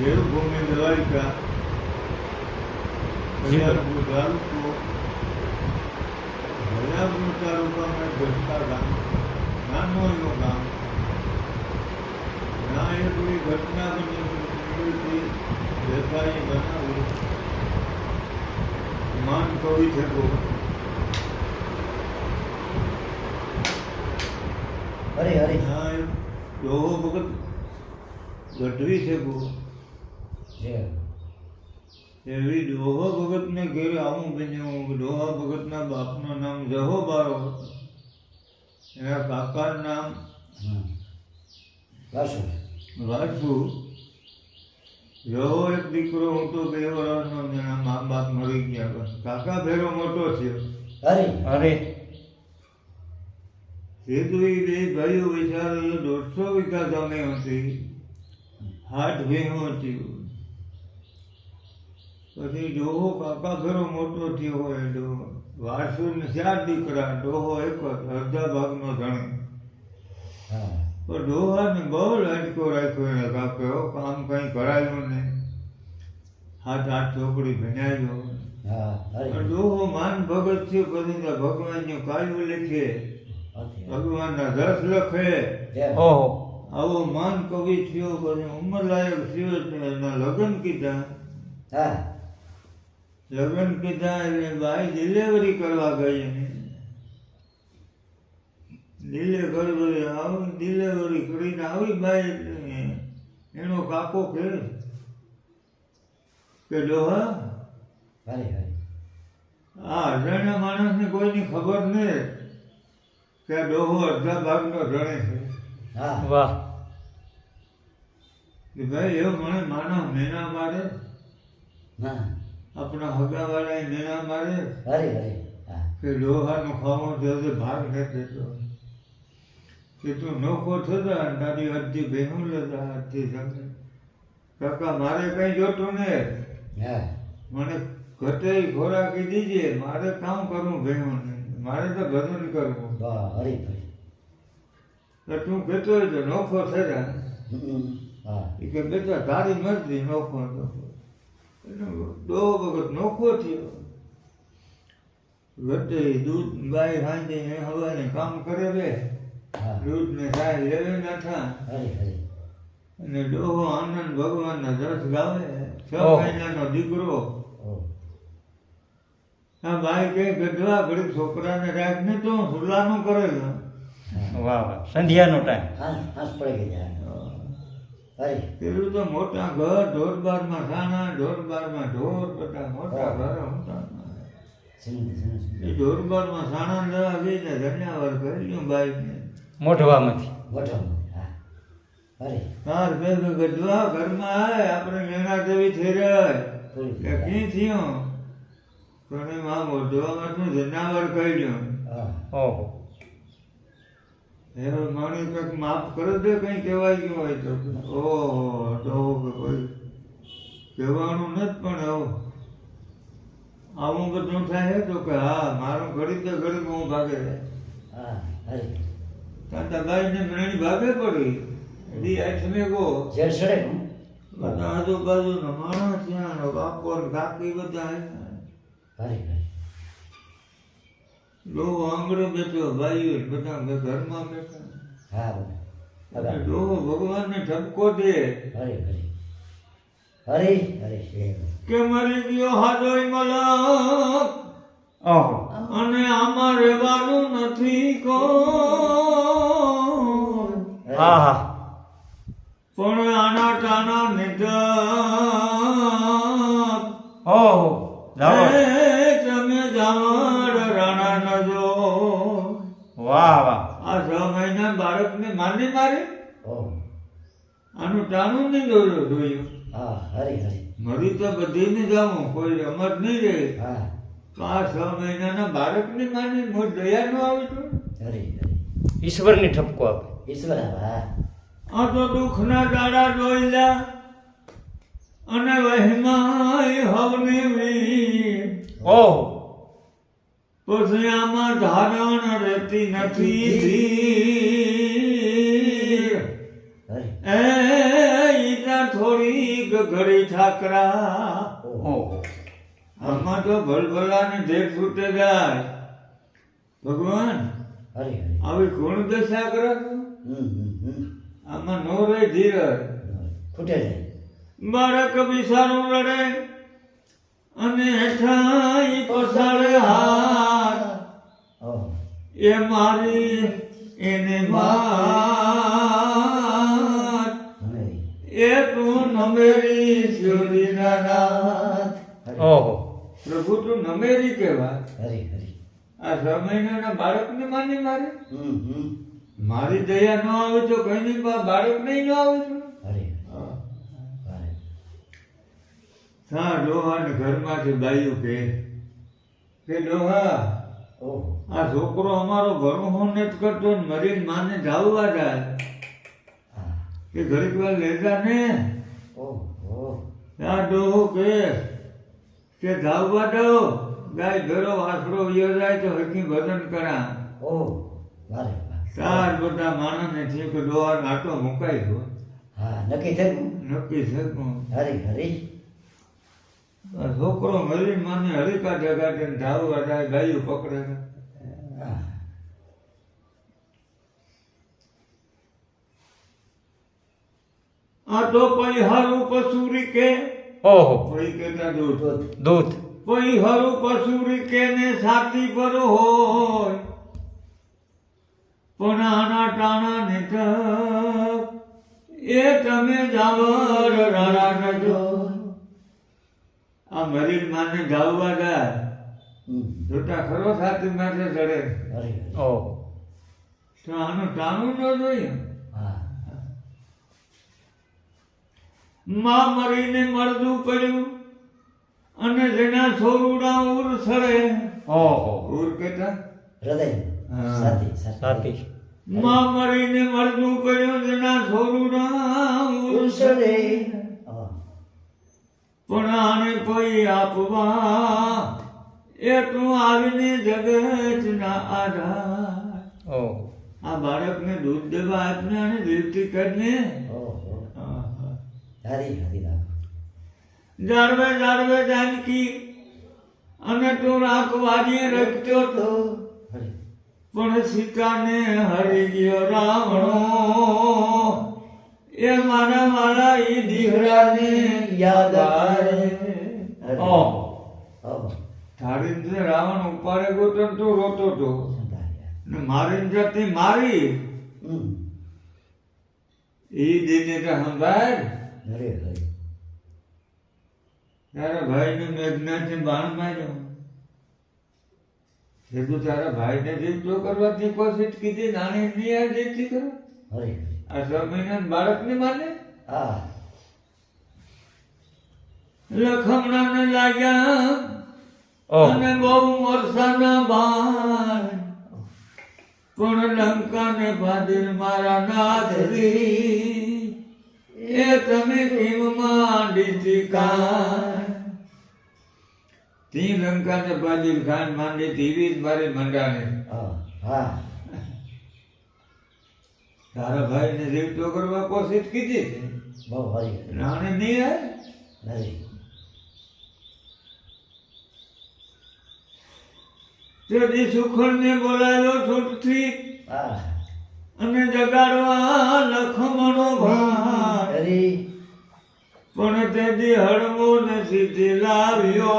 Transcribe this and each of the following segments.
દેવભૂમિ દ્વારિકા ભૈયાપુર તાલુકો ભૈયાપુર તાલુકામાં ઘટતા ગામ નાનો એવો ગામ ના એ કોઈ ઘટના બની દેખાઈ બનાવી માન કવિ થકો હરે હરે ના એ ડોહો ભગત ગઢવી થકો જય એવી ડોહો ભગતને ઘેરે આવું બન્યું. ડોહા ભગતના બાપનું નામ જહો બારો હતો. એના કાકાનું નામ વાસુ. વાસુ. રહો એક દીકરો હું તો બે વર્ષનો નો એના મા બાપ મળી ગયા બસ કાકા ભેરો મોટો થયો. અરે. અરે. સીધું એ બે ભાઈઓ વિચારો દોઢસો વીઘા જમીન હતી. હાથ ભેહું હતી પછી ડોહો કાકા ઘરો મોટો થયો હોય ડોહો. ને ચાર દીકરા ડોહો એક અડધા ભાગનો ધણી. હા. પણ ડોહાને બહુ લાડકો રાખ્યો એને કાપ્યો હો કામ કંઈ કરાયું નહીં. હાથ આઠ છોકરી ભણાવ્યો પણ ડોહો માન ભગત થયો પછી ભગવાનનું કાયું લખે. ભગવાનના રસ લખે. ઓહો. આવો માન કવિ થયો પછી ઉંમર લાયક થયો એના લગ્ન કીધા. હા. લગ્ન કીધા એટલે બાઈ ડિલિવરી કરવા ગઈ એને ડિલિવરી આવી ડિલિવરી કરીને આવી બાઈ એટલે એનો કાકો કે કે ડોહા? હા અજાણ્યા માણસને કોઈની ખબર નહીં કે આ ડોહો અડધા ભાગનો રણે છે. હા. વાહ. કે ભાઈ એવો મને માણસ મેના મારે. ના આપણા હગાવાળા નેણા મારે. હરે હરે કે લોહાનો ખાવો તો ભાગ નથી દેતો કે તું નોખો થતા અને તારી અડધી બહેનું લેતા અડધી જમે કાકા મારે કઈ જોતું ને? હા. મને ઘટે ખોરાકી દીજે મારે કામ કરવું બહેનું મારે તો ભજન કરવું. હરે ભાઈ. તો કહેતો હોય તો નોખો થતા. હા. એ કે બેટા તારી મરજી નોખો નોખો. દો વખત નોખો થયો ઘટે દૂધ ગાય હાંજે હવાને કામ કરે બે. દૂધ ને ગાય લેવે નાખા અને ડોહો આનંદ ભગવાનના રસ ગાવે. છ. મહિનાનો દીકરો. આ બાઈ કે ગઢવા ઘડી છોકરાને રાખ ને તો હુલાનું કરે વાહ વાહ. સંધ્યાનો ટાઈમ. હા હાથ પડી પેલું તો મોટા ઘર ઢોર બારમાં સાના ઢોર બારમાં ઢોર બધા મોટા ઘર હતા એ સાણા લેવા ગઈ ને ધન્યવાદ કર્યું બાઈકને મોઢવામાંથી. હરે તાર ભેગો ગઢવા ઘરમાં આવે આપણે મેણા દેવી થઈ રહ્યા કે થયો? કોને માં મોઢવામાં જનાવર ઓહો. હે માણી કંઈક માફ કરી દે કંઈ કહેવાય ગયું હોય તો. ઓહો તો કે કોઈ. કહેવાનું નથી પણ આવું. આવું બધું થાય તો કે હા મારું ઘડી તો ઘડી હું ભાગે હા હરે તાતા બાઈને મેણી ભાગે પડી. એની આઠમે ગો ઝેર સડે ને? બધા આજુબાજુના માણસ ત્યાં બાપો ને કાકી બધા હરે. ડોહો આંગળે બેઠો ભાઈઓ બધા ઘરમાં બેઠા. હા ડોહો ભગવાનને ઠપકો દે. હરે હરે. હરે હરે કે મરી ગયો હાડોય મલક. અને આમાં રહેવાનું નથી હા પણ આના ટાણા નિધક. ઓહો જાઓ. તમે જાવડ રાણા ન જો વાહ વાહ. આ છ મહિના બાળકને મારી મારે? ઓ. આનું ટાણું નહીં દોર્યો. જોયું હા હરી હરી. મરી તો બધીને જાવું કોઈ રમત નહીં રહે. હા. તો આ છ મહિનાના બાળકને માની મોટ દયા ન આવી તો હરી હરે. ઈશ્વરની ઠપકો આપે. ઈશ્વર હા. આ તો દુઃખના દાડા ડોયલા અને વહેમાય હવની વી ઓહો. આમાં ધારણ રહેતી નથી. ધીર. એ ઈટા થોડીક ઘડી ઠાકરા. આમાં તો ભલભલાને ઢેર છૂટે જાય. ભગવાન આવી ગુણ દશા કરે આમાં નો રે ધીર ખૂટે જાય. બાળક બિસારું રડે. અને હેઠાઈ પસાડે હાથ. એ મારી એને વાત એ તું નમેરી શિવજીના નાથ. હરી ઓહો. પ્રભુ તું નમેરી કેવા હરી હરી. આ છ મહિનાના બાળકને માની મારે? મારી દયા ન આવે તો કઈ નહીં બાળક નહીં ન આવે તો હરી હા. હરી હા ડોહા ને ઘરમાંથી બાયું કે. કે ડોહા આ છોકરો અમારો ભણવો જ કરતો ને મરીને માને ધાવવા જાય. હા કે ઘડીક વાર લેતા ને. ત્યાં ડોહો કે કે ધાવવા દો. ગાય ઘરો વાસડો યોજાય તો હકી ભજન કરા ચાર બધા માણસને છે કે ડોહા નાટો મુકાઈ ગયો. હા નક્કી થયું નક્કી થયું હરી હરી. છોકરો મરી મને હરિકા જગાડે ધાવવા જાય ગાયું પકડે આ તો પઈ હારું પસુરી કે. ઓહો. પઈ કેતા દૂધ. દૂધ. દૂધ. કોઈ હરું પશુરી કે ને સાથી પર હોય. પણ આના ટાણા ને એ તમે જાવર રાણા નજો. આ મરીન માને ગાવવા ગયા જોતા ખરો સાથી માથે ચડે. તો આનું ટાણું ન જોઈએ. હા. માં મરીને મળદું પડ્યું અને જેના છોરુડા ઉર સરે. ઓહો. ઉર કેતા? હૃદય. સાથી સાથી સાથી માં મરીને મળદું પડ્યું જેના છોરુડા ઉર હા પણ કોઈ આપવા. એ તું આવીને જગતના આધાર. ઓહો. આ બાળકને દૂધ દેવા આપને અને દીપ્તિ કરીને. જાળવે જાળવે જાનકી. અને તું રાખવાજી રખતો તો. પણ સીતાને હરી ગયો રાવણો. એ મારા મારા એ દીકરાને યાદ આવે. ઓહો ઓહો રાવણ ઉપાડે ગોતન તો રોતો તો. ને મારી. જાતિ મારી એ દીને તો સંભાળ. અરે ભાઈ તારા ભાઈને મેઘનાથને બાણ માર્યો. કીધું તારા ભાઈને જીવતો કરવાથી કોશિશ કીધી નાની ની આ જીવતી કરો અરે. આ મહિના બાળકને માને હા. લખમણાને લાગ્યા અને બહુ મોરસાના ને પણ લંકાને ભાદીર મારા એ તમે કેમ માંડી કાન તી લંકાને ભાદીર ખાન માંડી તેવી જ મારી મંડાને. હા હા. તારા ભાઈને જીવતો કરવા કોશિશ કીધી? છે. બહુ હરી રાણે નહીં આવે હરી તેથી સુખણને બોલાયો છૂટથી અને જગાડવા લખમણો ભારી. પણ પણ તેથી હળવો ને સીધી લાવ્યો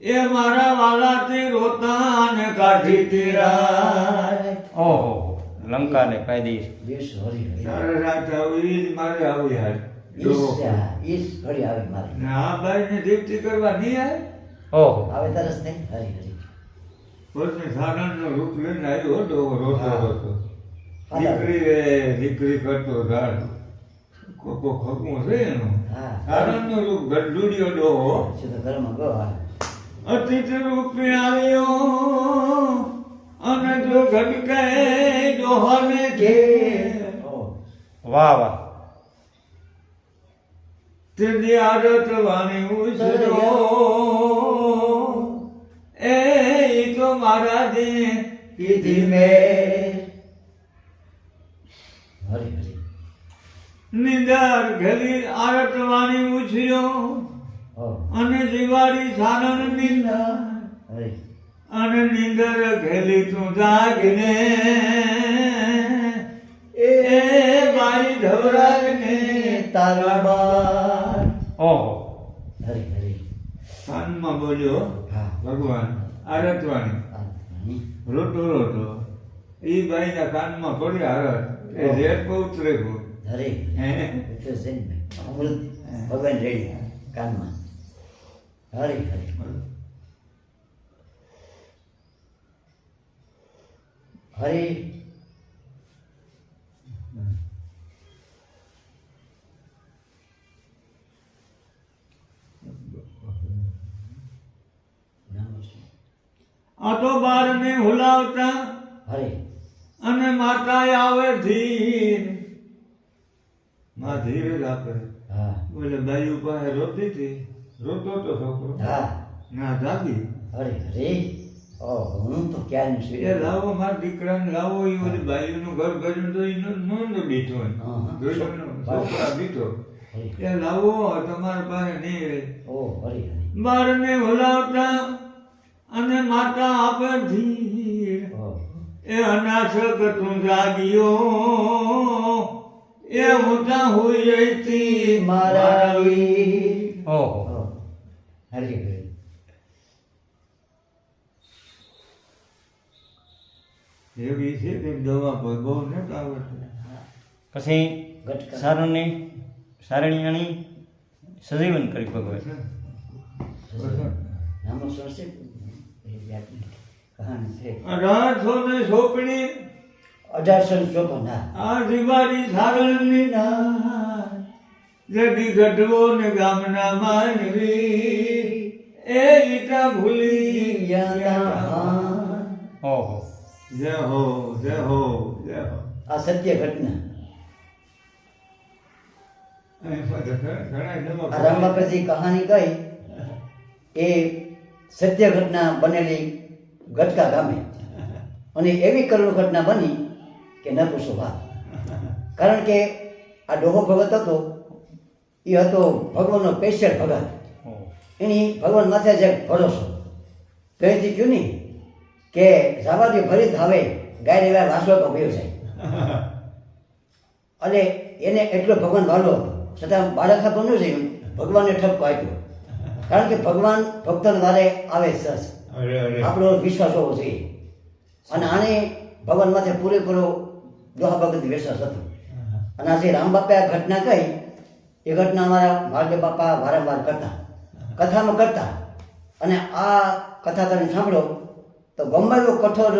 એ મારા વાલાથી રોતા ને કાઢી તીરાય ઓહો લંકાને હરી. હરી રાત આવી મારે આવી હાલ હરી આવે મારે. ને દીપ્તિ કરવા નહીં આવે ઓહો. આવે તરસ નહીં હરી હરી. પછી સારણનો રૂપ લઈને આવ્યો હતો રોતો હા. હતો દીકરી રે દીકરી કરતો ધાર કોકો ખકું છે એનું. હા. સારણનો રૂપ ગઢુડિયો ડોહો. હા રૂપે આવ્યો. અને જો ઘટકે ડોહાને ઘેર ઓહ વાહ વાહ. તેની આદત વાણી ઉછરો એ તો મારા દે કીધી મે. હરી હરી. નિંદર ઘેલી આરત વાણી ઉછર્યો અને દિવાળી સાનન નિંદર. અરે અને નિંદર ઘેલી તું જાગને. એ મારી ઢવરાગને તારા બાર ઓહો. હરે હરે. કાનમાં બોલ્યો ભગવાન આરતવાણી. રોટો રોટો. એ ભાઈના કાનમાં પડ્યો આરત એ રેત બહુ ઉતરેલું હરે ભગવાન રેડી. કાનમાં. હરે હરે. હરે. આટો આ તો બારને હુલાવતા હરે. અને માતા આવે ધીરમાં ધીર જ હા. બોલે બાઈ પાસે રોતી હતી. રોતો તો છોકરો હા. ના જાગી. હરે હરે. હું તો ક્યાંનું એ લાવો મારા દીકરાને લાવો એ ઘર ભર્યું તો એનો નોંધ દીઠો છોકરા દીઠો એ લાવો તમારા પાસે નહીં રહે. ઓ હરે બારને અને માતા આપે ધીર એ અનાશક તું જાગ્યો. એ મોટા હોય જઈતી. મારા વીર. ઓહો. હરે. એવી છે કે દવા પર બહુ નથી આવડતું. પછી ગટકા સારણની સારણિયાની સજીવન કરી ભગવાન. નામો સરસે કહાની છે. અઢારસો ને સોપણી. અઢારસો ને ચોપન આ દિવાળી સારણની ના જડી ગઢવો ને ગામના માનવી. એ ઈટા ભૂલી ગયા ઓહો. જય હો જય હો જય હો. આ સત્ય ઘટના. રામબાપાજી કહાની કહી એ સત્ય ઘટના બનેલી ગટકા ગામે. અને એવી કરુણ ઘટના બની કે ન પૂછો વાત. કારણ કે આ ડોહો ભગત હતો એ હતો ભગવાનનો સ્પેશિયલ ભગત. એની ભગવાન માથે જે ભરોસો. કહેતી ક્યું નહીં? કે સાવાજી ફરી ધાવે ગાય લેવા વાસવા તો ભયો છે. અને એને એટલો ભગવાન વાલો છતાં બાળક બન્યું છે ભગવાનને ઠપકો આપ્યો. કારણ કે ભગવાન ભક્તન વારે આવે અરે આપણો વિશ્વાસ હોવો જોઈએ. અને આને ભગવાન માથે પૂરેપૂરો દોહા ભગત વિશ્વાસ હતો. અને આ જે રામ બાપે આ ઘટના કહી એ ઘટના અમારા મહાદેવ બાપા વારંવાર કરતા. કથામાં કરતા. અને આ કથા તમે સાંભળો તો ગમે એવો કઠોર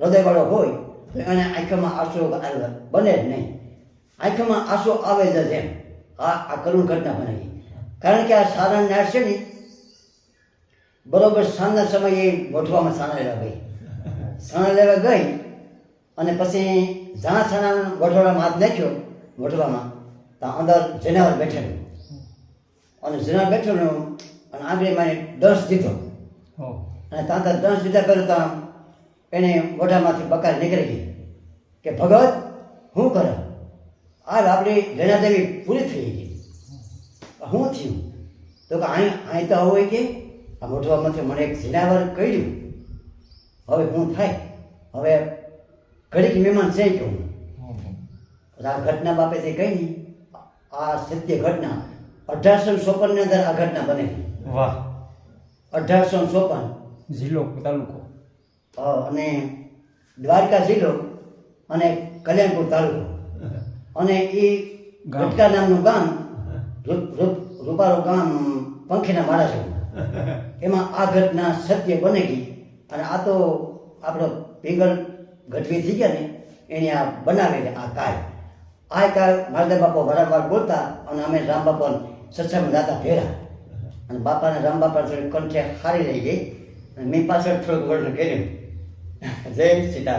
હૃદયવાળો હોય, તો એને આંખમાં આંસુ બને જ નહીં. આંખમાં આંસુ આવે જ એમ. આ આ કરુણ ઘટના બને કારણ કે આ સારા નાર છે ને, બરોબર સાંજના સમયે ગોઠવામાં સાણા લેવા ગઈ. સાણા લેવા ગઈ અને પછી જ્યાં સાણા ગોઠવાડામાં હાથ નાખ્યો ગોઠવામાં. ત્યાં અંદર જનાવર બેઠેલું. અને જનાવર બેઠેલું અને આગળ મને દસ દીધો. અને દસ દીધા પહેલું ત્યાં એને મોઢામાંથી બકાર નીકળી ગઈ. કે ભગત શું કરે? આ આપણી જનાદેવી પૂરી થઈ ગઈ. હું થયું? તો કે અહીં અહીં તો આવું હોય કે? આ મોઢવામાંથી મને એક જનાવર કર્યું. હવે શું થાય? હવે ઘડીક મહેમાન છે કે હું? આ ઘટના બાબતે કહી નહીં આ સત્ય ઘટના અઢારસો ચોપનની અંદર આ ઘટના બનેલી. વાહ. અઢારસો ચોપન. જિલ્લો તાલુકો. અને દ્વારકા જિલ્લો અને કલ્યાણપુર તાલુકો. અને એ ગટકા નામનું ગામ રૂપ- રૂપ- રૂપારો ગામ પંખીના મારા છે એમાં આ ઘટના સત્ય બને ગઈ. અને આ તો આપણો પિંગલ ગઢવી થઈ ગયા ને એને આ બનાવેલી આ કાય આ કાય માલદેવ બાપા વારંવાર બોલતા અને અમે રામ બાપા સત્સંગ દાતા ફેરા અને બાપાને રામ બાપા કંઠે હારી રહી ગઈ. અને મેં પાછળ થોડું વર્ણન કર્યું. જય સીતારામ.